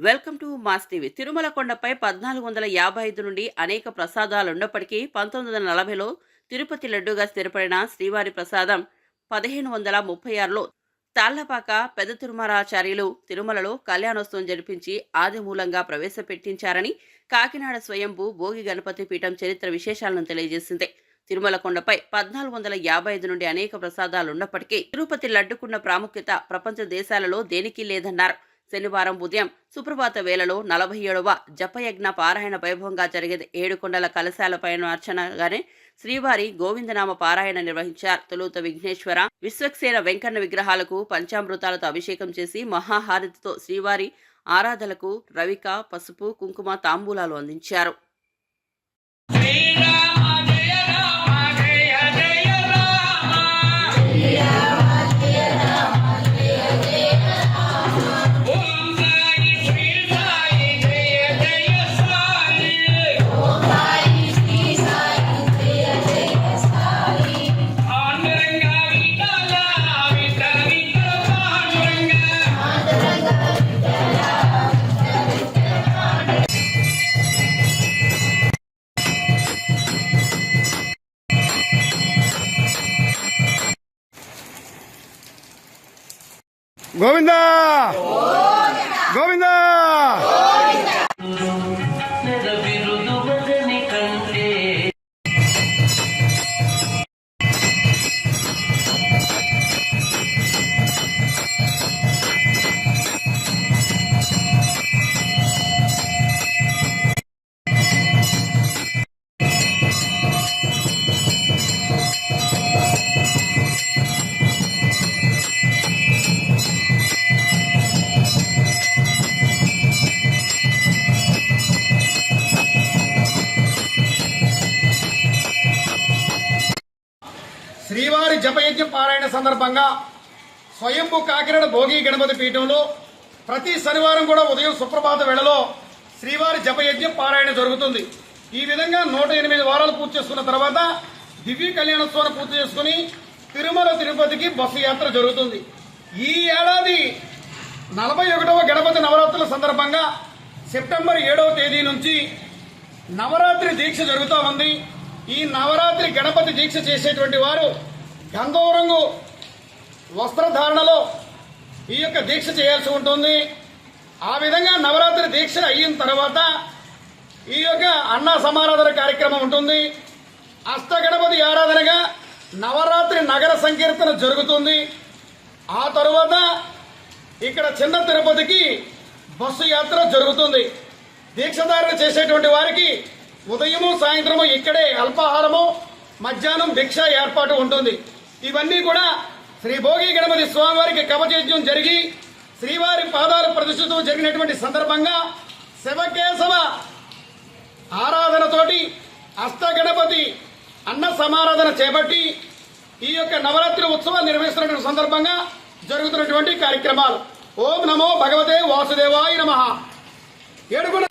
Welcome to mass TV. Tirumala కొండపై పద్నాలుగు వందల యాభై ఐదు నుండి అనేక ప్రసాదాలు ఉన్నప్పటికీ పంతొమ్మిది వందల నలభైలో తిరుపతి లడ్డుగా స్థిరపడిన శ్రీవారి ప్రసాదం పదిహేను వందల ముప్పై ఆరులో తాళ్ళపాక పెద్ద తిరుమలాచార్యులు తిరుమలలో కళ్యాణోత్సవం జరిపించి ఆదిమూలంగా ప్రవేశపెట్టించారని కాకినాడ స్వయంభూ భోగి గణపతి పీఠం చరిత్ర విశేషాలను తెలియజేసింది. తిరుమల కొండపై పద్నాలుగు వందల యాభై ఐదు నుండి అనేక ప్రసాదాలు ఉన్నప్పటికీ తిరుపతి లడ్డుకున్న ప్రాముఖ్యత ప్రపంచ దేశాలలో దేనికి లేదన్నారు. శనివారం ఉదయం సుప్రభాత వేళలో నలభై ఏడవ జపయజ్ఞ పారాయణ వైభవంగా జరిగేది. ఏడుకొండల కలశాల కలశాలపైన అర్చనగానే శ్రీవారి గోవిందనామ పారాయణ నిర్వహించారు. తొలుత విఘ్నేశ్వర విశ్వక్సేన వెంకన్న విగ్రహాలకు పంచామృతాలతో అభిషేకం చేసి మహాహారతితో శ్రీవారి ఆరాధనలకు రవిక పసుపు కుంకుమ తాంబూలాలు అందించారు. గోవిందా గోవిందా జపయజ్ఞం పారాయణ సందర్భంగా స్వయంభూ కాకినాడ భోగి గణపతి పీఠంలో ప్రతి శనివారం కూడా ఉదయం సుప్రభాత వేళలో శ్రీవారి జపయజ్ఞం పారాయణ జరుగుతుంది. ఈ విధంగా నూట ఎనిమిది వారాలు పూర్తి చేసుకున్న తర్వాత దివ్య కళ్యాణోత్సవాన్ని పూర్తి చేసుకుని తిరుమల తిరుపతికి బస్సు యాత్ర జరుగుతుంది. ఈ ఏడాది నలభై ఒకటవ గణపతి నవరాత్రుల సందర్భంగా సెప్టెంబర్ ఏడవ తేదీ నుంచి నవరాత్రి దీక్ష జరుగుతూ ఉంది. ఈ నవరాత్రి గణపతి దీక్ష చేసేటువంటి వారు గంధవరంగు వస్త్రధారణలో ఈ యొక్క దీక్ష చేయాల్సి ఉంటుంది. ఆ విధంగా నవరాత్రి దీక్ష అయిన తర్వాత ఈ యొక్క అన్న సమారాధన కార్యక్రమం ఉంటుంది. అష్టగణపతి ఆరాధనగా నవరాత్రి నగర సంకీర్తన జరుగుతుంది. ఆ తరువాత ఇక్కడ చిన్న తిరుపతికి బస్సు యాత్ర జరుగుతుంది. దీక్షధారణ చేసేటువంటి వారికి ఉదయము సాయంత్రము ఇక్కడే అల్పాహారము మధ్యాహ్నం భిక్ష ఏర్పాటు ఉంటుంది. ఇవన్నీ కూడా శ్రీ భోగి గణపతి స్వామివారికి కవచయజ్ఞం జరిగి శ్రీవారి పాదాలు ప్రదర్శితం జరిగినటువంటి సందర్భంగా శివకేశవ ఆరాధనతోటి అష్టగణపతి అన్న సమారాధన చేపట్టి ఈ యొక్క నవరాత్రి ఉత్సవాలు నిర్వహిస్తున్నటువంటి సందర్భంగా జరుగుతున్నటువంటి కార్యక్రమాలు. ఓం నమో భగవతే వాసుదేవాయ నమ. ఏడుగుణ